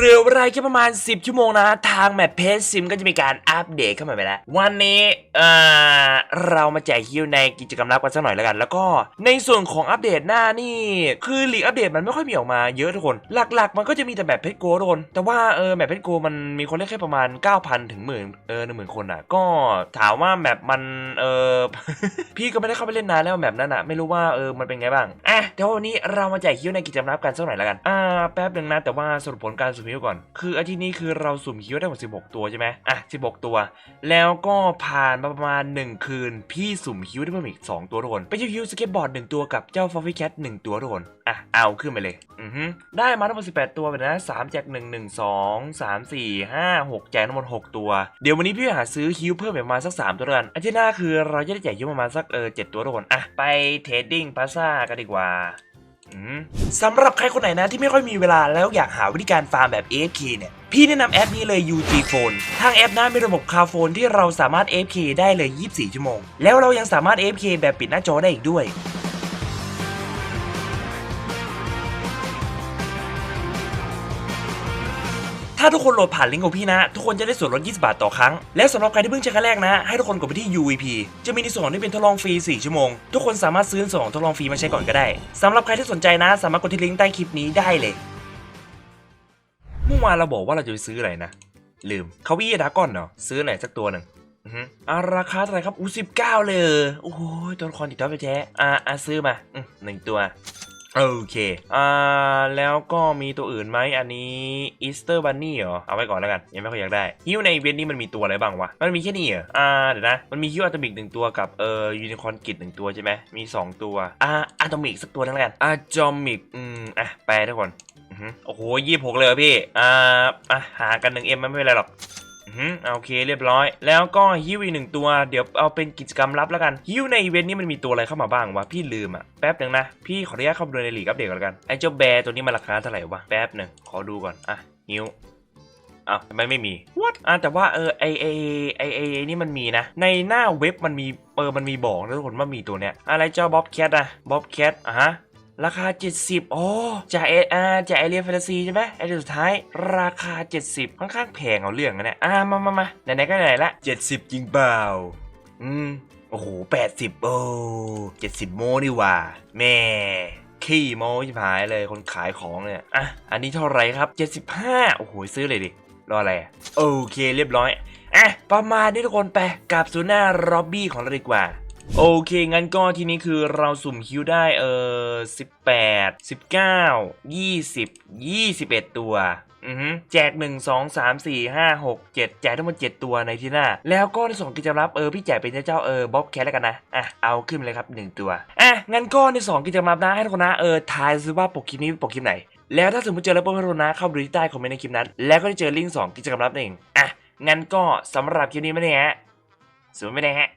เรือเวลาแค่ประมาณ 10 ชั่วโมงนะ ทางแมปเพจซิมก็จะมีการอัปเดตเข้ามาไปแล้ว วันนี้เอ่อ เรามาแจกฮิวในกิจกรรมลับกันสักหน่อยแล้วกัน แล้วก็ในส่วนของอัปเดตหน้านี่ คือลีกอัปเดตมันไม่ค่อยมีออกมาเยอะทุกคน หลักๆ มันก็จะมีแต่แบบเพชรโกทุกคนแต่ว่าเออแบบเพชรโกมันมีคนเล่นแค่ประมาณ 9,000 ถึงหมื่นเออหนึ่งหมื่นคนอะ ก็ถามว่าแบบมันเออพี่ก็ไม่ได้เข้าไปเล่นนานแล้วแบบนั้นอะไม่รู้ว่าเออมันเป็นไงบ้างอะเดี๋ยววันนี้เรามาแจกฮิวในกิจกรรมลับกันสักหน่อยแล้วกันอ่าแป๊บหนึ่งนะแต่ว่าสรุปผลการสุ่มฮิวก่อน คืออาทิตย์นี้คือเราสุ่มฮิวได้หมด16 ตัวใช่ไหมอะ16 ตัว แล้วก็ผ่านประมาณ1คืน พี่สุ่มฮิวได้เพิ่มอีก 2 ตัวทุกคนไปเจ้าฮิวสเก็ตบอร์ด1ตัวกับเจ้าฟอฟฟี่แคท1ตัวทุกคนอะเอาขึ้นไปเลยอือฮึได้มาทั้งหมด18 ตัวไปนะ3แจก1 1 2 3 4 5 6แจกทั้งหมด6ตัว เดี๋ยววันนี้พี่หาซื้อฮิวเพิ่มอีกประมาณสัก 3 ตัวแล้วกันอาทิตย์หน้าคือเราจะได้แจกฮิวประมาณสักเออ7ตัวทุกคนอะไปเทรดดิ้งพาซ่ากันดีกว่าอืมสำหรับใครคนไหนนะที่ไม่ค่อยมีเวลาแล้วอยากหาวิธีการฟาร์มแบบ AFK เนี่ย พี่แนะนำแอปนี้เลย UG Phone ทางแอปนะมีระบบคาโฟนที่เราสามารถ AFK ได้เลย 24 ชั่วโมง แล้วเรายังสามารถ AFK แบบปิดหน้าจอได้อีกด้วยถ้าทุกคนโหลดผ่านลิงก์ของพี่นะ ทุกคนจะได้ส่วนลด 20 บาทต่อครั้ง และสำหรับใครที่เพิ่งใช้ครั้งแรกนะ ให้ทุกคนกดไปที่ UVP จะมีในส่วนของที่เป็นทดลองฟรี 4 ชั่วโมง ทุกคนสามารถซื้อในส่วนของทดลองฟรีมาใช้ก่อนก็ได้สำหรับใครที่สนใจนะ สามารถกดที่ลิงก์ใต้คลิปนี้ได้เลย เมื่อวานเราบอกว่าเราจะไปซื้ออะไรนะ ลืมเขาวี่ดากอนเนาะซื้อไหนสักตัวหนึ่งอือฮึอ่าราคาเท่าไหร่ครับอู้สิบเก้าเลยโอ้โหตัวละครติดท็อไปแท้อ่าอ่าซื้อมาหนึ่งตัวโอเค อ่า แล้วก็มีตัวอื่นไหม อันนี้อีสเตอร์บันนี่เหรอ เอาไว้ก่อนแล้วกัน ยังไม่ค่อยอยากได้ฮิวในเวนนี้มันมีตัวอะไรบ้างวะ มันมีแค่นี้เหรอ อ่า เดี๋ยวนะ มันมีฮิวอะตอมิกหนึ่งตัวกับ เอ่อ ยูนิคอร์นกิดหนึ่งตัวใช่ไหม มี 2 ตัว อ่าอะตอมิกสักตัวนึงแล้วกันอะตอมิก อืม อะ แปลทุกคน โอ้โหยี่หกเลยพี่ อ่าอะหากันหนึ่งเอ็มมันไม่เป็นไรหรอกอือฮึโอเคเรียบร้อย แล้วก็ฮิวอีกหนึ่งตัวเดี๋ยวเอาเป็นกิจกรรมลับแล้วกันฮิวในอีเวนต์นี้มันมีตัวอะไรเข้ามาบ้างวะพี่ลืมอะแป๊บหนึ่งนะ พี่ขออนุญาตเข้าไปดูในหลีกอัปเดตก่อนแล้วกันไอ้เจ้าแบร์ตัวนี้มันราคาเท่าไหร่วะแป๊บหนึ่งขอดูก่อนอะฮิวอ้าวทำไมไม่มี what อะแต่ว่าเออไอไอไอไอไอนี่มันมีนะ ในหน้าเว็บมันมีเออมันมีบอกนะทุกคนว่ามีตัวเนี้ยอะไรเจ้าบ๊อบแคทอะบ๊อบแคทอะฮะ ราคา 70อ๋อจากเออาจากไอเรียนแฟนตาซีใช่ไหมไอเดียสุดท้ายราคา 70 ค่อนข้างแพงเอาเรื่องนะเนี่ยอ่ามามามาไหนๆก็ไหนๆละ 70 จริงเปล่า อืม โอ้โห 80 โอ้70 โมนี่หว่า แม่ขี้โมชิบหายเลยคนขายของเนี่ย อะ อันนี้เท่าไหรครับ 75 โอ้โห ซื้อเลยดิ รออะไรอะโอเคเรียบร้อย อะ ประมาณนี้ทุกคนไปกลับสู่หน้าร็อบบี้ของเราดีกว่า โอเค งั้นก็ทีนี้คือเราสุ่มคิวได้เออ18 19 20 21ตัวอือฮึแจก 1 2 3 4 5 6 7 แจกทั้งหมด 7 ตัวในที่หน้า แล้วก็ในส่วนกิจกรรมลับเออพี่แจกเป็นเจ้าเออบ๊อบแคทแล้วกันนะ อะ เอาขึ้นเลยครับ 1 ตัว อะ งั้นก็ในสองกิจกรรมลับนะให้ทุกคนนะเออทายซิว่าปกคลิปนี้ปกคลิปไหน แล้วถ้าสมมติเจอแล้วเพื่อนทุกคนนะเข้าไปดูที่ใต้คอมเมนต์ในคลิปนั้น แล้วก็จะเจอลิงก์สองกิจกรรมลับนั่นเองอะงั้นก็สำหรับคลิปนี้ไม่ได้ฮะสมมติไม่ได้ฮะ